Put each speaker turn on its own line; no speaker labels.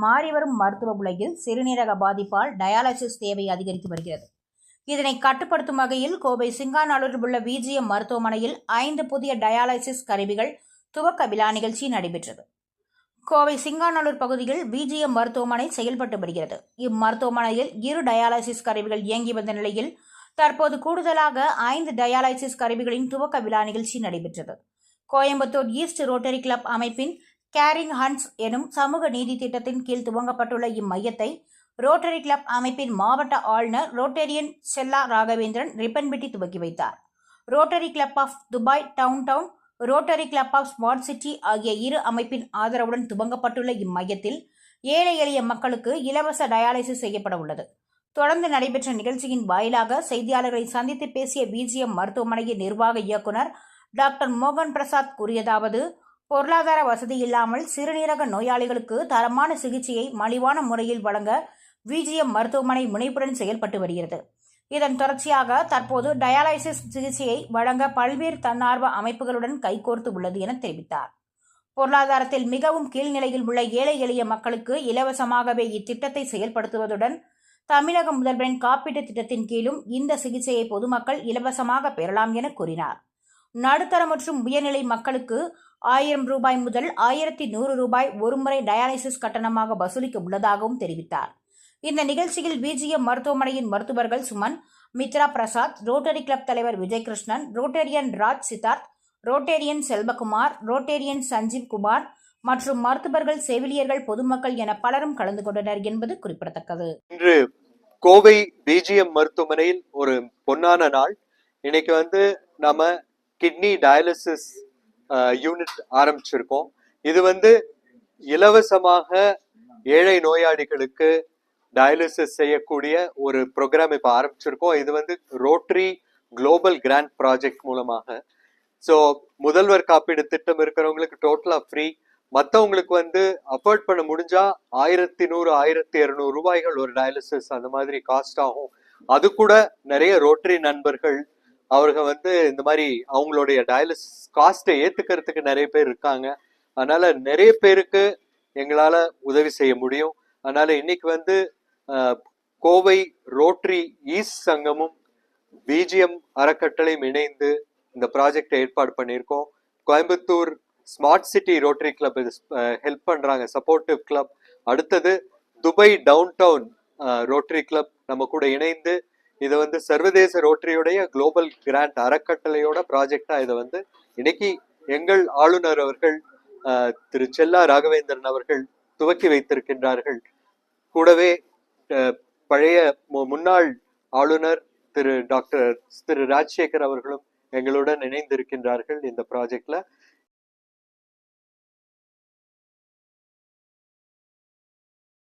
மாறிவரும் மருத்துவ உலகில் சிறுநீரக பாதிப்பால் டயாலிசிஸ் தேவை அதிகரித்து வருகிறது. இதனை கட்டுப்படுத்தும் வகையில் கோவை சிங்காநல்லூரில் உள்ள விஜிஎம் மருத்துவமனையில் ஐந்து புதிய டயாலிசிஸ் கருவிகள் துவக்க விழா நிகழ்ச்சி நடைபெற்றது. கோவை சிங்காநல்லூர் பகுதியில் விஜிஎம் மருத்துவமனை செயல்பட்டு வருகிறது. இம்மருத்துவமனையில் இரு டயாலிசிஸ் கருவிகள் இயங்கி வந்த நிலையில் தற்போது கூடுதலாக ஐந்து டயாலிசிஸ் கருவிகளின் துவக்க விழா நிகழ்ச்சி நடைபெற்றது. கோயம்புத்தூர் ஈஸ்ட் ரோட்டரி கிளப் அமைப்பின் கேரிங் ஹண்ட்ஸ் எனும் சமூக நீதி திட்டத்தின் கீழ் துவங்கப்பட்டுள்ள இம்மையத்தை ரோட்டரி கிளப் அமைப்பின் மாவட்ட ஆளுநர் ரோட்டரியன் செல்லா ராகவேந்திரன் ரிப்பன்பிட்டி துவக்கி வைத்தார். Rotary club of Dubai downtown rotary club of smart city ஆகிய இரு அமைப்பின் ஆதரவுடன் துவங்கப்பட்டுள்ள இம்மையத்தில் ஏழை எளிய மக்களுக்கு இலவச டயாலிசிஸ் செய்யப்பட உள்ளது. தொடர்ந்து நடைபெற்ற நிகழ்ச்சியின் வாயிலாக செய்தியாளர்களை சந்தித்து பேசிய பிஜிஎம் மருத்துவமனையின் நிர்வாக இயக்குனர் டாக்டர் மோகன் பிரசாத் கூறியதாவது பொருளாதார வசதி இல்லாமல் சிறுநீரக நோயாளிகளுக்கு தரமான சிகிச்சையை மலிவான முறையில் வழங்க விஜிஎம் மருத்துவமனை முனைப்புடன் செயல்பட்டு வருகிறது. இதன் தொடர்ச்சியாக தற்போது டயாலிசிஸ் சிகிச்சையை வழங்க பல்வேறு தன்னார்வ அமைப்புகளுடன் கைகோர்த்து உள்ளது என தெரிவித்தார். பொருளாதாரத்தில் மிகவும் கீழ்நிலையில் உள்ள ஏழை எளிய மக்களுக்கு இலவசமாகவே இத்திட்டத்தை செயல்படுத்துவதுடன் தமிழக முதல்வரின் காப்பீட்டுத் திட்டத்தின் கீழும் இந்த சிகிச்சையை பொதுமக்கள் இலவசமாக பெறலாம் என கூறினார். நடுத்தர மற்றும் உயர்நிலை மக்களுக்கு ஆயிரம் ரூபாய் முதல் ஆயிரத்தி நூறு ரூபாய் ஒருமுறை டயாலிசிஸ் கட்டணமாக வசூலிக்க உள்ளதாகவும் தெரிவித்தார். இந்த நிகழ்ச்சியில் பிஜிஎம் மருத்துவமனையின் மருத்துவர்கள் சுமன் மித்ரா பிரசாத் ரோட்டரி கிளப் தலைவர் Vijayakrishnan rotarian Raj Siddharth rotarian Selvakumar rotarian Sanjeev Kumar மற்றும் மருத்துவர்கள் செவிலியர்கள் பொதுமக்கள் என பலரும் கலந்து கொண்டனர் என்பது குறிப்பிடத்தக்கது.
இன்று கோவை பிஜிஎம் மருத்துவமனையில் ஒரு பொன்னான நாள். இன்னைக்கு வந்து நாம கிட்னி டயாலிசிஸ் யூனிட் ஆரம்பிச்சிருக்கோம். இது வந்து இலவசமாக ஏழை நோயாளிகளுக்கு டயாலிசிஸ் செய்யக்கூடிய ஒரு ப்ரோக்ராம் இப்போ ஆரம்பிச்சிருக்கோம். இது வந்து ரோட்ரி குளோபல் கிராண்ட் ப்ராஜெக்ட் மூலமாக. ஸோ முதல்வர் காப்பீடு திட்டம் இருக்கிறவங்களுக்கு டோட்டலாக ஃப்ரீ மற்றவங்களுக்கு வந்து அஃபோர்ட் பண்ண முடிஞ்சா ஆயிரத்தி நூறு ஆயிரத்தி இரநூறு ரூபாய்கள் ஒரு டயாலிசிஸ் அந்த மாதிரி காஸ்ட் ஆகும். அது கூட நிறைய ரோட்டரி நண்பர்கள் அவர்கள் வந்து இந்த மாதிரி அவங்களுடைய டயாலிசிஸ் காஸ்ட்டை ஏற்றுக்கிறதுக்கு நிறைய பேர் இருக்காங்க. அதனால் நிறைய பேருக்கு எங்களால் உதவி செய்ய முடியும். அதனால் இன்னைக்கு வந்து கோவை ரோட்ரி ஈஸ்ட் சங்கமும் பிஜிஎம் அறக்கட்டளையும் இணைந்து இந்த ப்ராஜெக்டை ஏற்பாடு பண்ணியிருக்கோம். Coimbatore smart city rotary club இது ஹெல்ப் பண்ணுறாங்க சப்போர்ட்டிவ் கிளப் அடுத்தது Dubai downtown rotary club நம்ம கூட இணைந்து இதை வந்து சர்வதேச ரோட்டரியுடைய குளோபல் கிராண்ட் அறக்கட்டளையோட ப்ராஜெக்டா இதை வந்து இன்னைக்கு எங்கள் ஆளுநர் அவர்கள் திரு செல்லா ராகவேந்திரன் அவர்கள் துவக்கி வைத்திருக்கின்றார்கள். கூடவே அஹ், பழைய மு- முன்னாள் ஆளுநர் திரு டாக்டர் திரு ராஜசேகர் அவர்களும் எங்களுடன் இணைந்திருக்கின்றார்கள் இந்த ப்ராஜெக்ட்ல.